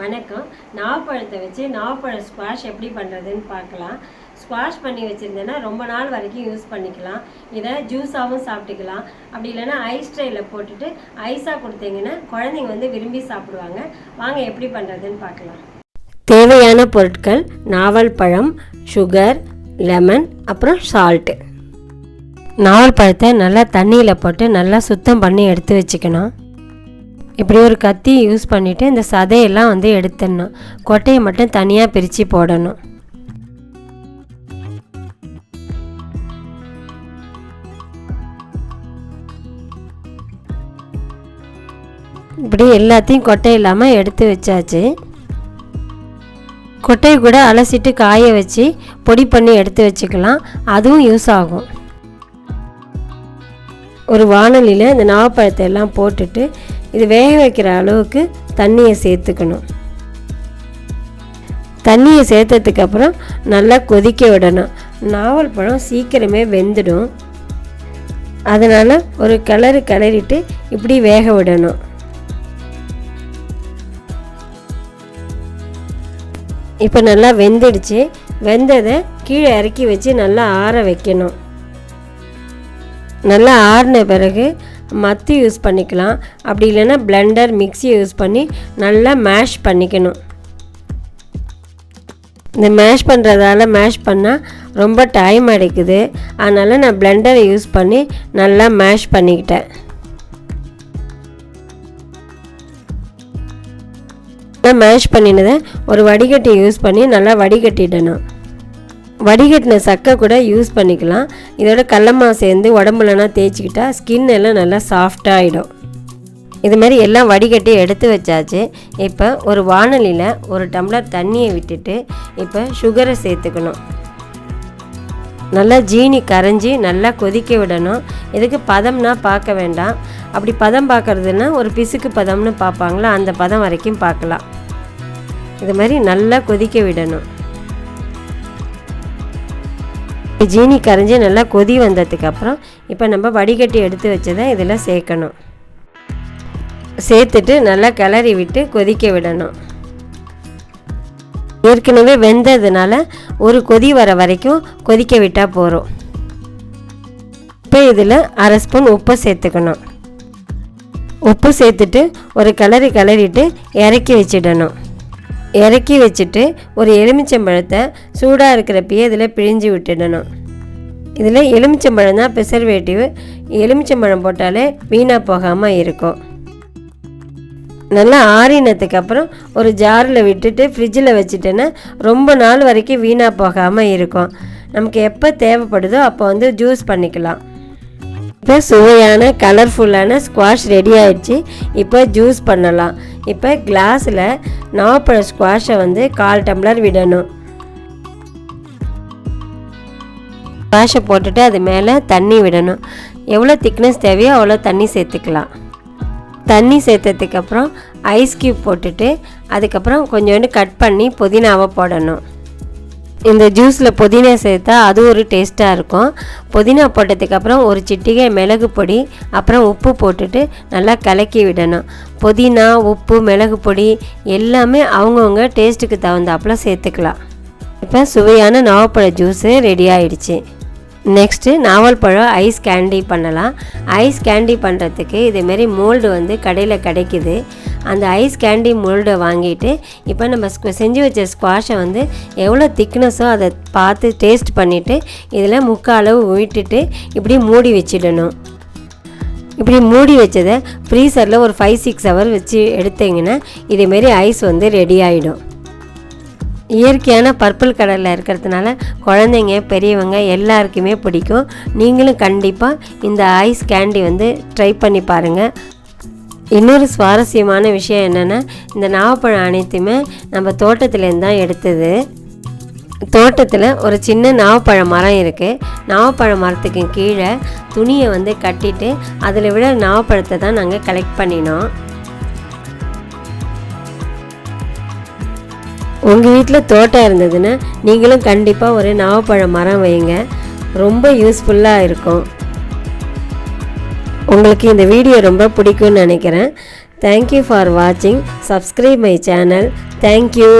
வணக்கம். நாவப்பழத்தை வச்சு நாவப்பழ ஸ்குவாஷ் எப்படி பண்ணுறதுன்னு பார்க்கலாம். ஸ்குவாஷ் பண்ணி வச்சுருந்தேன்னா ரொம்ப நாள் வரைக்கும் யூஸ் பண்ணிக்கலாம். இதை ஜூஸாகவும் சாப்பிட்டுக்கலாம். அப்படி இல்லைன்னா ஐஸ் ட்ரேயில் போட்டுட்டு ஐஸாக கொடுத்தீங்கன்னா குழந்தைங்க வந்து விரும்பி சாப்பிடுவாங்க. வாங்க எப்படி பண்ணுறதுன்னு பார்க்கலாம். தேவையான பொருட்கள் நாவல் பழம் சுகர் லெமன் அப்புறம் சால்ட்டு நாவல் பழத்தை நல்லா தண்ணியில் போட்டு நல்லா சுத்தம் பண்ணி எடுத்து வச்சுக்கணும். இப்படி ஒரு கத்தி யூஸ் பண்ணிவிட்டு இந்த சதையெல்லாம் வந்து எடுத்துடணும். கொட்டையை மட்டும் தனியாக பிரித்து போடணும். இப்படி எல்லாத்தையும் கொட்டை இல்லாமல் எடுத்து வச்சாச்சு. கொட்டையை கூட அலசிட்டு காய வச்சு பொடி பண்ணி எடுத்து வச்சுக்கலாம். அதுவும் யூஸ் ஆகும். ஒரு வானலியில் இந்த நாவப்பழத்தை எல்லாம் போட்டுட்டு இது வேக வைக்கிற அளவுக்கு தண்ணியை சேர்த்துக்கணும். தண்ணியை சேர்த்ததுக்கப்புறம் நல்லா கொதிக்க விடணும். நாவல் பழம் சீக்கிரமே வெந்துடும். அதனால் ஒரு கிளறு கிளறிட்டு இப்படி வேக விடணும். இப்போ நல்லா வெந்துடுச்சு. வெந்ததை கீழே இறக்கி வச்சு நல்லா ஆற வைக்கணும். நல்லா ஆறின பிறகு மத்தி யூஸ் பண்ணிக்கலாம். அப்படி இல்லைன்னா பிளெண்டர் மிக்சியை யூஸ் பண்ணி நல்லா மேஷ் பண்ணிக்கணும். இந்த மேஷ் பண்ணுறதால மேஷ் பண்ணால் ரொம்ப டைம் அடைக்குது. அதனால் நான் பிளெண்டரை யூஸ் பண்ணி நல்லா மேஷ் பண்ணிக்கிட்டேன். நல்லா மேஷ் பண்ணினதை ஒரு வடிகட்டி யூஸ் பண்ணி நல்லா வடிகட்டிடணும். வடிகட்டின சக்கை கூட யூஸ் பண்ணிக்கலாம். இதோட கடலமா சேர்ந்து உடம்புலனா தேய்ச்சிக்கிட்டா ஸ்கின் எல்லாம் நல்லா சாஃப்டாகிடும் இது மாதிரி எல்லாம் வடிகட்டி எடுத்து வச்சாச்சு. இப்போ ஒரு வானலியில் ஒரு டம்ளர் தண்ணியை விட்டுட்டு இப்போ சுகரை சேர்த்துக்கணும். நல்லா ஜீனி கரைஞ்சி நல்லா கொதிக்க விடணும். இதுக்கு பதம்னா பார்க்க வேண்டாம். அப்படி பதம் பார்க்குறதுன்னா ஒரு பிசுக்கு பதம்னு பார்ப்பாங்களா? அந்த பதம் வரைக்கும் பார்க்கலாம். இது மாதிரி நல்லா கொதிக்க விடணும். ஜீனி கரைஞ்சி நல்லா கொதி வந்ததுக்கு அப்புறம் இப்போ நம்ம வடிகட்டி எடுத்து வச்சதை இதில் சேர்க்கணும். சேர்த்துட்டு நல்லா கிளறி விட்டு கொதிக்க விடணும். ஏற்கனவே வெந்ததுனால ஒரு கொதி வர வரைக்கும் கொதிக்க விட்டால் போகிறோம் இப்போ இதில் அரை ஸ்பூன் உப்பு சேர்த்துக்கணும். உப்பு சேர்த்துட்டு ஒரு கிளறி கிளறிட்டு இறக்கி வச்சிடணும். இறக்கி வச்சுட்டு ஒரு எலுமிச்சம்பழத்தை சூடாக இருக்கிறப்பயே இதில் பிழிஞ்சு விட்டுடணும். இதில் எலுமிச்சம்பழம் தான் ப்ரிசர்வேட்டிவ் எலுமிச்சம்பழம் போட்டாலே வீணாக போகாமல் இருக்கும். நல்லா ஆறினத்துக்கு அப்புறம் ஒரு ஜாரில் விட்டுட்டு ஃப்ரிட்ஜில் வச்சுட்டேன்னா ரொம்ப நாள் வரைக்கும் வீணாக போகாமல் இருக்கும். நமக்கு எப்போ தேவைப்படுதோ அப்போ வந்து ஜூஸ் பண்ணிக்கலாம். இப்போ சுவையான கலர்ஃபுல்லான ஸ்குவாஷ் ரெடி ஆயிடுச்சு. இப்போ ஜூஸ் பண்ணலாம். இப்போ கிளாஸில் நாவப்பழ ஸ்குவாஷை வந்து கால் டம்ளர் விடணும். ஸ்குவாஷை போட்டுட்டு அது மேலே தண்ணி விடணும். எவ்வளோ திக்னஸ் தேவையோ அவ்வளோ தண்ணி சேர்த்துக்கலாம். தண்ணி சேர்த்ததுக்கப்புறம் ஐஸ் க்யூப் போட்டுட்டு அதுக்கப்புறம் கொஞ்சோண்டு கட் பண்ணி புதினாவை போடணும். இந்த ஜூஸில் புதினா சேர்த்தா அது ஒரு டேஸ்ட்டாக இருக்கும். புதினா போட்டதுக்கப்புறம் ஒரு சிட்டிகை மிளகு பொடி அப்புறம் உப்பு போட்டுட்டு நல்லா கலக்கி விடணும். புதினா உப்பு மிளகு பொடி எல்லாமே அவங்கவுங்க டேஸ்ட்டுக்கு தகுந்தாப்புல சேர்த்துக்கலாம். இப்போ சுவையான நாவல்பழ ஜூஸு ரெடி ஆயிடுச்சு. நெக்ஸ்ட்டு நாவல் பழம் ஐஸ் கேண்டி பண்ணலாம். ஐஸ் கேண்டி பண்ணுறதுக்கு இதேமாரி மோல்டு வந்து கடையில் கிடைக்குது. அந்த ஐஸ் கேண்டி மோல்டை வாங்கிட்டு இப்போ நம்ம செஞ்சு வச்ச ஸ்குவாஷை வந்து எவ்வளோ திக்னஸோ அதை பார்த்து டேஸ்ட் பண்ணிவிட்டு இதில் முக்கால் அளவு விட்டுட்டு இப்படி மூடி வச்சிடணும். இப்படி மூடி வச்சதை ஃப்ரீசரில் ஒரு ஃபைவ் சிக்ஸ் ஹவர் வச்சு எடுத்தீங்கன்னா இதேமாரி ஐஸ் வந்து ரெடி ஆகிடும் இயற்கையான பர்பிள் கலரில் இருக்கிறதுனால குழந்தைங்க பெரியவங்க எல்லாருக்குமே பிடிக்கும். நீங்களும் கண்டிப்பாக இந்த ஐஸ் கேண்டி வந்து ட்ரை பண்ணி பாருங்கள் இன்னொரு சுவாரஸ்யமான விஷயம் என்னென்னா இந்த நாவப்பழம் அனைத்துமே நம்ம தோட்டத்துலேருந்து தான் எடுத்தது. தோட்டத்தில் ஒரு சின்ன நாவப்பழ மரம் இருக்குது நாவப்பழ மரத்துக்கு கீழே துணியை வந்து கட்டிட்டு அதில் விட நாவப்பழத்தை தான் நாங்கள் கலெக்ட் பண்ணினோம். உங்கள் வீட்டில் தோட்டம் இருந்ததுன்னா நீங்களும் கண்டிப்பாக ஒரு நாவப்பழ மரம் வைங்க. ரொம்ப யூஸ்ஃபுல்லாக இருக்கும். உங்களுக்கு இந்த வீடியோ ரொம்ப பிடிக்கும்னு நினைக்கிறேன். தேங்க்யூ ஃபார் வாட்சிங் subscribe my channel thank you